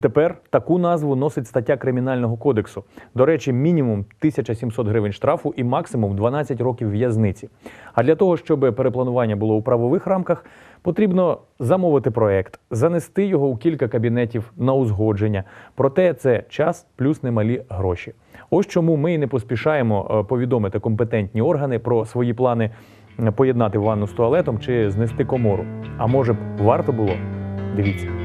Тепер таку назву носить стаття Кримінального кодексу. До речі, мінімум 1700 гривень штрафу і максимум 12 років в'язниці. А для того, щоб перепланування було у правових рамках, потрібно замовити проект, занести його у кілька кабінетів на узгодження. Проте це час плюс немалі гроші. Ось чому ми і не поспішаємо е, повідомити компетентні органи про свої плани е, поєднати ванну з туалетом чи знести комору. А може б варто було? Дивіться.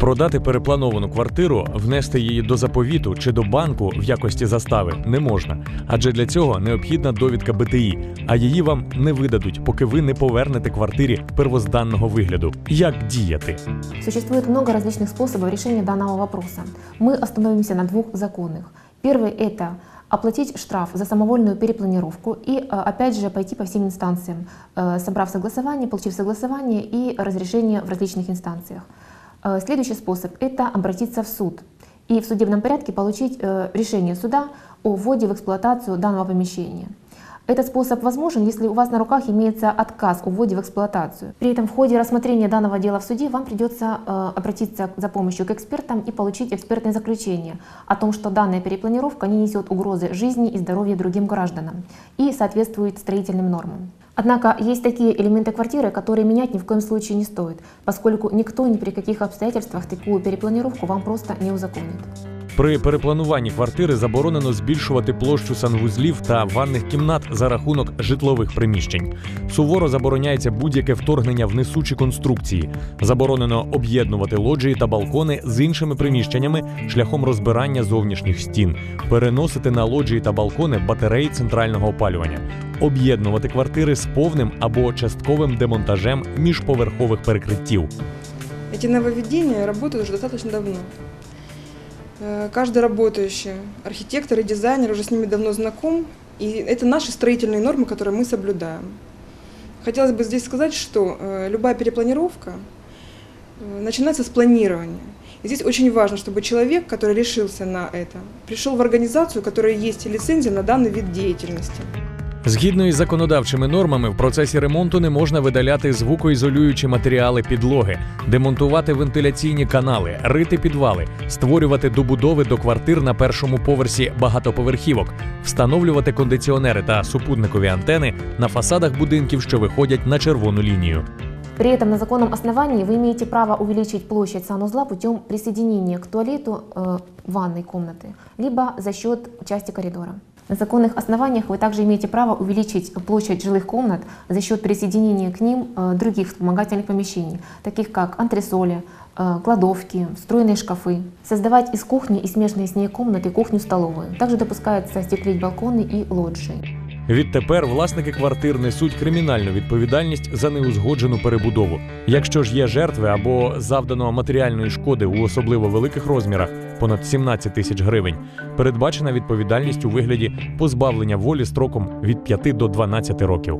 Продати переплановану квартиру, внести її до заповіту чи до банку в якості застави не можна, адже для цього необхідна довідка БТІ, а її вам не видадуть, поки ви не повернете квартирі первозданного вигляду. Як діяти? Существует много различных способов решения данного вопроса. Мы остановимся на двух законных. Первый – это оплатить штраф за самовольную перепланировку и, э, опять же, пойти по всем инстанциям, э, собрав согласование, получив согласование и разрешение в различных инстанциях. Э, Следующий способ – это обратиться в суд и в судебном порядке получить э, решение суда о вводе в эксплуатацию данного помещения. Этот способ возможен, если у вас на руках имеется отказ о вводе в эксплуатацию. При этом в ходе рассмотрения данного дела в суде вам придется э, обратиться за помощью к экспертам и получить экспертное заключение о том, что данная перепланировка не несет угрозы жизни и здоровью другим гражданам и соответствует строительным нормам. Однако есть такие элементы квартиры, которые менять ни в коем случае не стоит, поскольку никто ни при каких обстоятельствах такую перепланировку вам просто не узаконит. При переплануванні квартири заборонено збільшувати площу санвузлів та ванних кімнат за рахунок житлових приміщень. Суворо забороняється будь-яке вторгнення в несучі конструкції. Заборонено об'єднувати лоджії та балкони з іншими приміщеннями шляхом розбирання зовнішніх стін, переносити на лоджії та балкони батареї центрального опалювання, об'єднувати квартири з повним або частковим демонтажем міжповерхових перекриттів. Эти нововведения работают уже достаточно давно. Э, Каждый работающий архитектор и дизайнер уже с ними давно знаком, и это наши строительные нормы, которые мы соблюдаем. Хотелось бы здесь сказать, что э, любая перепланировка э, начинается с планирования. И здесь очень важно, чтобы человек, который решился на это, пришел в организацию, у которой есть лицензия на данный вид деятельности. Згідно із законодавчими нормами, в процесі ремонту не можна видаляти звукоізолюючі матеріали підлоги, демонтувати вентиляційні канали, рити підвали, створювати добудови до квартир на першому поверсі багатоповерхівок, встановлювати кондиціонери та супутникові антени на фасадах будинків, що виходять на червону лінію. При этом на законном основании вы имеете право увеличить площадь санузла путем присоединения к туалету э, ванной комнаты, либо за счет части коридора. На законных основаниях вы также имеете право увеличить площадь жилых комнат за счет присоединения к ним э, других вспомогательных помещений, таких как антресоли, э, кладовки, встроенные шкафы. Создавать из кухни и смежные с ней комнаты кухню-столовую. Также допускается стеклить балконы и лоджии. Відтепер власники квартир несуть кримінальну відповідальність за неузгоджену перебудову. Якщо ж є жертви або завдано матеріальної шкоди у особливо великих розмірах понад 17 тисяч гривень, передбачена відповідальність у вигляді позбавлення волі строком від 5 до 12 років.